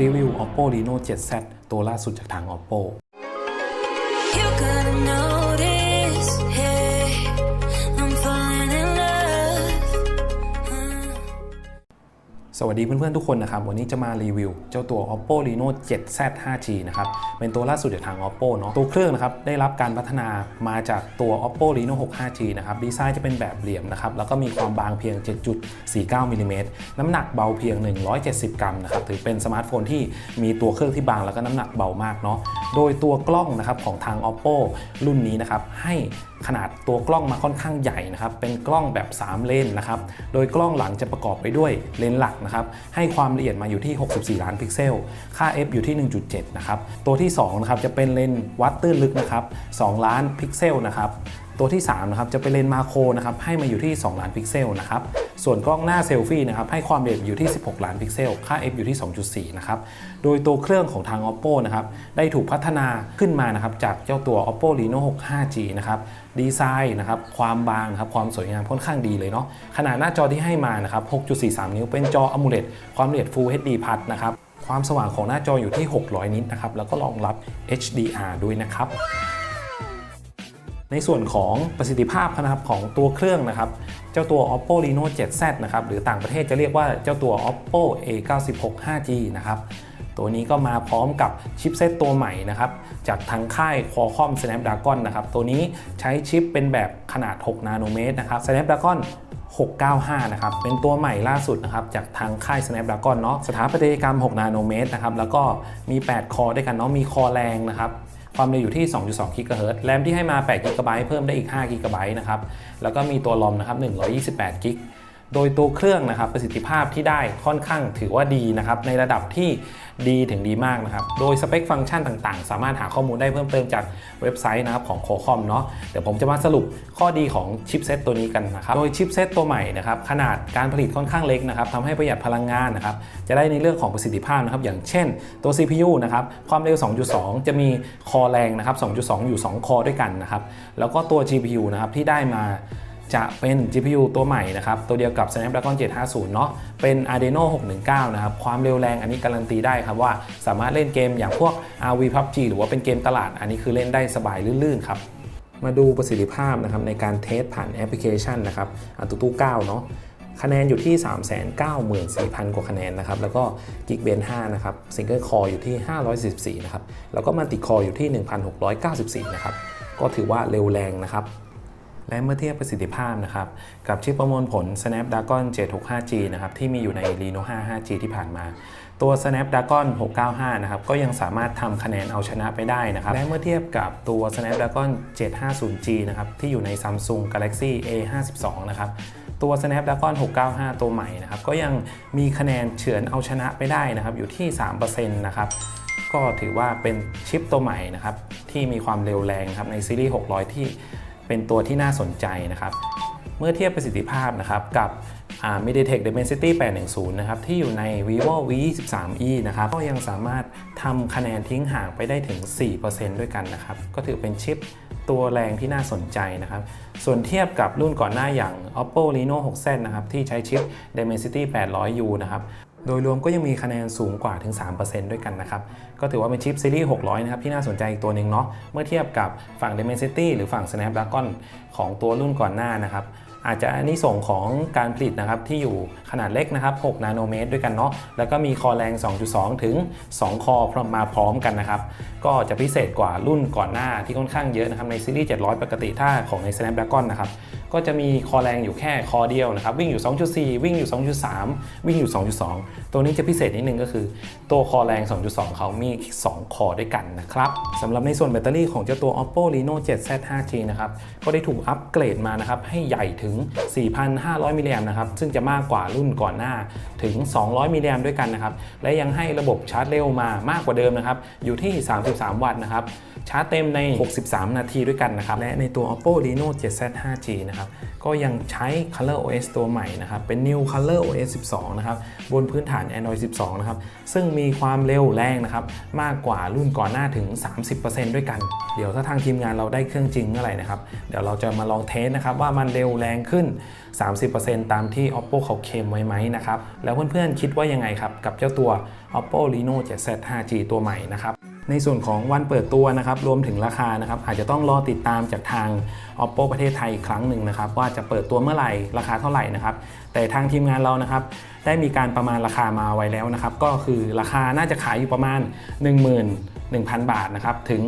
รีวิว Oppo Reno 7Z ตัวล่าสุดจากทาง Oppo สวัสดีเพื่อนๆทุกคนนะครับ วันนี้จะมารีวิว เจ้าตัว Oppo Reno 7Z 5G นะครับ เป็นตัวล่าสุดจากทาง Oppo เนาะตัวเครื่องนะครับ ได้รับการพัฒนามาจากตัว Oppo Reno 6 5G นะครับ ดีไซน์จะเป็นแบบเหลี่ยมนะครับ แล้วก็มีความบางเพียง 7.49มิลลิเมตรน้ำหนักเบาเพียง 170 กรัมนะครับ ถือเป็นสมาร์ทโฟนที่มีตัวเครื่องที่บางแล้วก็น้ำหนักเบามากเนาะโดยตัวกล้องนะครับของทาง Oppo รุ่นนี้นะครับให้ขนาดตัวกล้องมาค่อนข้างใหญ่นะครับ เป็นกล้องแบบ 3 เลนนะครับ โดยกล้องหลังจะประกอบไปด้วยเลนส์หลักนะครับ ให้ความละเอียดมาอยู่ที่ 64 ล้านพิกเซล ค่า f อยู่ที่ 1.7 นะครับ ตัวที่2นะครับจะเป็นเลนส์วัดตื้นลึกนะครับ 2 ล้านพิกเซลนะครับ ตัวที่3นะครับจะเป็นเลนส์มาโครนะครับ ให้มาอยู่ที่ 2 ล้านพิกเซลนะครับ ส่วนกล้องหน้าเซลฟี่นะครับให้ความละเอียดอยู่ที่ 16 ล้านพิกเซล ค่า f อยู่ที่ 2.4 นะครับ โดยตัวเครื่องของทาง oppo นะครับได้ถูกพัฒนาขึ้นมานะครับจากเจ้าตัว oppo reno 6 5g นะครับดีไซน์นะครับความบางครับความสวยงามค่อนข้างดีเลยเนาะขนาดหน้าจอที่ให้มานะครับ 6.43 นิ้วเป็นจอ AMOLED ความละเอียด Full HD Plus นะครับความสว่างของหน้าจออยู่ที่ 600 นิตนะครับแล้วก็รองรับ HDR ด้วยนะครับ ในส่วนของประสิทธิภาพนะครับของตัวเครื่องนะครับ เจ้าตัว oppo reno 7z นะครับหรือต่างประเทศจะเรียกว่าเจ้าตัว oppo a96 5g นะครับตัวนี้ก็มาพร้อมกับชิปเซตตัวใหม่นะครับ จากทางค่าย Qualcomm Snapdragon นะครับ ตัวนี้ใช้ชิปเป็นแบบขนาด 6 นาโนเมตรนะครับ Snapdragon 695 นะครับ เป็นตัวใหม่ล่าสุดนะครับ จากทางค่าย Snapdragon เนาะสถาปัตยกรรม 6 นาโนเมตรนะครับ แล้วก็มี 8 คอด้วยกันเนาะ มีคอแรงนะครับ ความเร็วอยู่ที่ 2.2 กิกะเฮิรตซ์แรมที่ให้มา 8 กิกะไบต์เพิ่มได้อีก 5 กิกะไบต์นะครับ แล้วก็มีตัวรอมนะครับ 128 กิกะ โดยตัวเครื่องนะครับประสิทธิภาพที่ได้ค่อนข้างถือว่าดีนะครับในระดับที่ดีถึงดีมากนะครับโดยสเปคฟังก์ชันต่างๆ สามารถหาข้อมูลได้เพิ่มเติมจากเว็บไซต์นะครับของ q u a l c o m เนาะเดี๋ยวผมจะมาสรุปข้อดีของชิปเซตตัวนี้กันนะครับโดยชิปเซตตัวใหม่นะครับขนาดการผลิตค่อนข้างเล็กนะครับทำให้ประหยัดพลังงานนะครับจะได้ในเรื่องของประสิทธิภาพนะครับอย่างเช่นตัว CPU นะครับความเร็ว 2.2 จะมีคอแรงนะครับ2.2 อยู่ 2 คอด้วยกันนะครับแล้วก็ตัว GPU นะครับที่ได้มา จะเป็น GPU ตัวใหม่นะครับตัวเดียวกับ Snapdragon 750 เนาะเป็น Adreno 619 นะครับความเร็วแรงอันนี้การันตีได้ครับว่าสามารถเล่นเกมอย่างพวก RV PUBG หรือว่าเป็นเกมตลาด อันนี้คือเล่นได้สบายลื่นๆครับมาดูประสิทธิภาพนะครับในการเทสผ่านแอปพลิเคชันนะครับอัตุตู้9เนาะคะแนนอยู่ที่ 394,000 กว่าคะแนนนะครับ แล้วก็ Geekbench 5นะครับ Single Core อยู่ที่544นะครับ แล้วก็ Multi Core อยู่ที่ 1,694 นะครับ ก็ถือว่าเร็วแรงนะครับ และเมื่อเทียบประสิทธิภาพนะครับกับชิปประมวลผล Snapdragon 765G นะครับที่มีอยู่ใน Reno 5 5G ที่ผ่านมา ตัว Snapdragon 695 นะครับก็ยังสามารถทำคะแนนเอาชนะไปได้นะครับและเมื่อเทียบกับตัว Snapdragon 750G นะครับที่อยู่ใน Samsung Galaxy A52 นะครับตัว Snapdragon 695 ตัวใหม่นะครับก็ยังมีคะแนนเฉือนเอาชนะไปได้นะครับอยู่ที่ 3%นะครับก็ถือว่าเป็นชิปตัวใหม่นะครับที่มีความเร็วแรงครับในซีรีส์ 600 ที่ เป็นตัวที่น่าสนใจนะครับ เมื่อเทียบประสิทธิภาพนะครับกับ MediaTek Dimensity 810 นะครับ ที่อยู่ใน vivo v 2 3 e นะครับ ก็ยังสามารถทำคะแนนทิ้งห่างไปได้ถึง 4%ด้วยกันนะครับ ก็ถือเป็นชิปตัวแรงที่น่าสนใจนะครับ ส่วนเทียบกับรุ่นก่อนหน้าอย่าง Oppo Reno 6Z นะครับ ที่ใช้ชิป Dimensity 800U นะครับ โดยรวมก็ยังมีคะแนนสูงกว่าถึง 3%ด้วยกันนะครับ ก็ถือว่าเป็นชิปซีรีส์600 นะครับ ที่น่าสนใจอีกตัวหนึ่งเนาะเมื่อเทียบกับฝั่ง Dimensity หรือฝั่ง Snapdragon ของตัวรุ่นก่อนหน้านะครับ อาจจะอันนี้ส่งของการผลิตนะครับที่อยู่ขนาดเล็กนะครับ 6 นาโนเมตรด้วยกันเนาะแล้วก็มีคอแรง 2.2 ถึง 2 คอพร้อมมาพร้อมกันนะครับ ก็จะพิเศษกว่ารุ่นก่อนหน้าที่ค่อนข้างเยอะนะครับในซีรีส์700 ปกติถ้าของใน Snapdragon นะครับก็จะมีคอแรงอยู่แค่คอเดียวนะครับวิ่งอยู่ 2.4 วิ่งอยู่ 2.3 วิ่งอยู่ 2.2 ตัวนี้จะพิเศษนิดนึงก็คือ ตัวคอแรง 2.2 เขามี 2 คอด้วยกันนะครับสำหรับในส่วนแบตเตอรี่ของเจ้าตัว Oppo Reno 7Z 5G นะครับก็ได้ถูกอัปเกรดมานะครับให้ใหญ่ถึง4,500 มิลลิแอมป์นะครับ ซึ่งจะมากกว่ารุ่นก่อนหน้าถึง 200 มิลลิแอมป์ด้วยกันนะครับ และยังให้ระบบชาร์จเร็วมามากกว่าเดิมนะครับ อยู่ที่ 33 วัตต์นะครับ ชาร์จเต็มใน 63 นาทีด้วยกันนะครับ และในตัว Oppo Reno 7Z 5G นะครับ ก็ยังใช้ Color OS ตัวใหม่นะครับ เป็น New Color OS 12 นะครับ บนพื้นฐาน Android 12 นะครับ ซึ่งมีความเร็วแรงนะครับ มากกว่ารุ่นก่อนหน้าถึง 30%ด้วยกัน เดี๋ยวถ้าทางทีมงานเราได้เครื่องจริงเมื่อไหร่นะครับ เดี๋ยวเราจะมาลองเทสนะครับว่ามันเร็วแรงขึ้น 30%ตามที่ Oppo เขาเคลมไว้ไหมนะครับ แล้วเพื่อนๆคิดว่ายังไงครับกับเจ้าตัว Oppo Reno 7Z 5G ตัวใหม่นะครับ ในส่วนของวันเปิดตัวนะครับรวมถึงราคานะครับอาจจะต้องรอติดตามจากทาง Oppo ประเทศไทยอีกครั้งหนึ่งนะครับว่าจะเปิดตัวเมื่อไหร่ราคาเท่าไหร่นะครับแต่ทางทีมงานเรานะครับได้มีการประมาณราคามาไว้แล้วนะครับก็คือราคาน่าจะขายอยู่ประมาณ 1,000 บาทนะครับถึง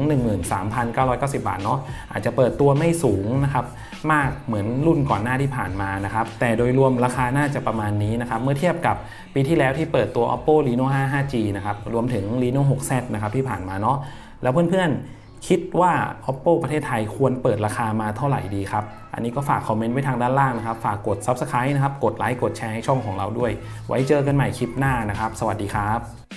13,990 บาทเนาะอาจจะเปิดตัวไม่สูงนะครับมากเหมือนรุ่นก่อนหน้าที่ผ่านมานะครับแต่โดยรวมราคาน่าจะประมาณนี้นะครับเมื่อเทียบกับปีที่แล้วที่เปิดตัว Oppo Reno 5 5G นะครับรวมถึง Reno 6Z นะครับที่ผ่านมาเนาะแล้วเพื่อนๆคิดว่า Oppo ประเทศไทยควรเปิดราคามาเท่าไหร่ดีครับอันนี้ก็ฝากคอมเมนต์ไว้ทางด้านล่างนะครับ ฝากกด Subscribe นะครับ กดไลค์ กดแชร์ให้ช่องของเราด้วย ไว้เจอกันใหม่คลิปหน้านะครับ สวัสดีครับ